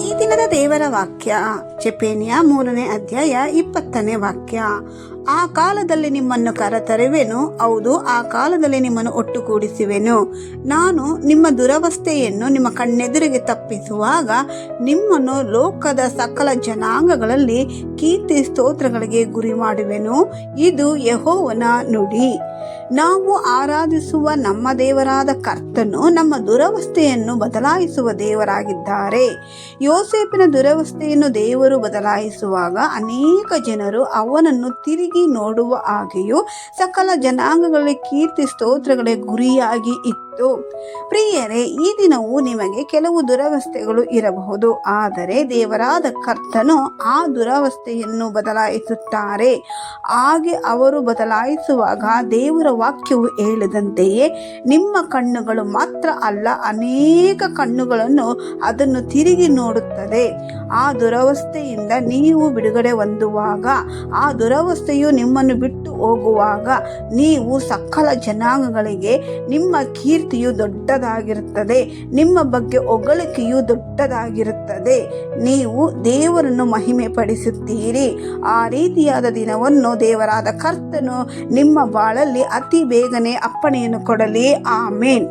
ಈ ದಿನದ ದೇವರ ವಾಕ್ಯ ಚೆಪೇನಿಯ ಮೂರನೇ ಅಧ್ಯಾಯ ಇಪ್ಪತ್ತನೇ ವಾಕ್ಯ. ಆ ಕಾಲದಲ್ಲಿ ನಿಮ್ಮನ್ನು ಕರತರುವೆನು. ಹೌದು, ಆ ಕಾಲದಲ್ಲಿ ನಿಮ್ಮನ್ನು ಒಟ್ಟುಗೂಡಿಸುವೆನು. ನಾನು ನಿಮ್ಮ ದುರವಸ್ಥೆಯನ್ನು ನಿಮ್ಮ ಕಣ್ಣೆದುರಿಗೆ ತಪ್ಪಿಸುವಾಗ ನಿಮ್ಮನ್ನು ಲೋಕದ ಸಕಲ ಜನಾಂಗಗಳಲ್ಲಿ ಕೀರ್ತಿ ಸ್ತೋತ್ರಗಳಿಗೆ ಗುರಿ ಮಾಡುವೆನು ಇದು ಯಹೋವನ ನುಡಿ. ನಾವು ಆರಾಧಿಸುವ ನಮ್ಮ ದೇವರಾದ ಕರ್ತನು ನಮ್ಮ ದುರವಸ್ಥೆಯನ್ನು ಬದಲಾಯಿಸುವ ದೇವರಾಗಿದ್ದಾರೆ. ಯೋಸೇಪಿನ ದುರವಸ್ಥೆಯನ್ನು ದೇವರು ಬದಲಾಯಿಸುವಾಗ ಅನೇಕ ಜನರು ಅವನನ್ನು ತಿರುಗಿ ನೋಡುವ ಹಾಗೆಯೂ ಸಕಲ ಜನಾಂಗಗಳ ಕೀರ್ತಿ ಸ್ತೋತ್ರಗಳೇ ಗುರಿಯಾಗಿ ಇತ್ತು. ಪ್ರಿಯರೇ, ಈ ದಿನವೂ ನಿಮಗೆ ಕೆಲವು ದುರವಸ್ಥೆಗಳು ಇರಬಹುದು. ಆದರೆ ದೇವರಾದ ಕರ್ತನು ಆ ದುರವಸ್ಥೆಯನ್ನು ಬದಲಾಯಿಸುತ್ತಾರೆ. ಹಾಗೆ ಅವರು ಬದಲಾಯಿಸುವಾಗ ದೇವರ ವಾಕ್ಯವು ಹೇಳಿದಂತೆಯೇ ನಿಮ್ಮ ಕಣ್ಣುಗಳು ಮಾತ್ರ ಅಲ್ಲ, ಅನೇಕ ಕಣ್ಣುಗಳನ್ನು ಅದನ್ನು ತಿರುಗಿ ನೋಡುತ್ತದೆ. ಆ ದುರವಸ್ಥೆಯಿಂದ ನೀವು ಬಿಡುಗಡೆ ಹೊಂದುವಾಗ, ಆ ದುರವಸ್ಥೆಯು ನಿಮ್ಮನ್ನು ಬಿಟ್ಟು ಹೋಗುವಾಗ, ನೀವು ಸಕಲ ಜನಾಂಗಗಳಿಗೆ ನಿಮ್ಮ ಕೀರ್ತಿಯು ದೊಡ್ಡದಾಗಿರುತ್ತದೆ. ನಿಮ್ಮ ಬಗ್ಗೆ ಹೊಗಳಿಕೆಯು ದೊಡ್ಡದಾಗಿರುತ್ತದೆ. ನೀವು ದೇವರನ್ನು ಮಹಿಮೆ ಪಡಿಸುತ್ತೀರಿ ಆ ರೀತಿಯಾದ ದಿನವನ್ನು ದೇವರಾದ ಕರ್ತನು ನಿಮ್ಮ ಬಾಳಲ್ಲಿ ಅತಿ ಬೇಗನೆ ಅಪ್ಪಣೆಯನ್ನು ಕೊಡಲಿ. ಆಮೇನ್.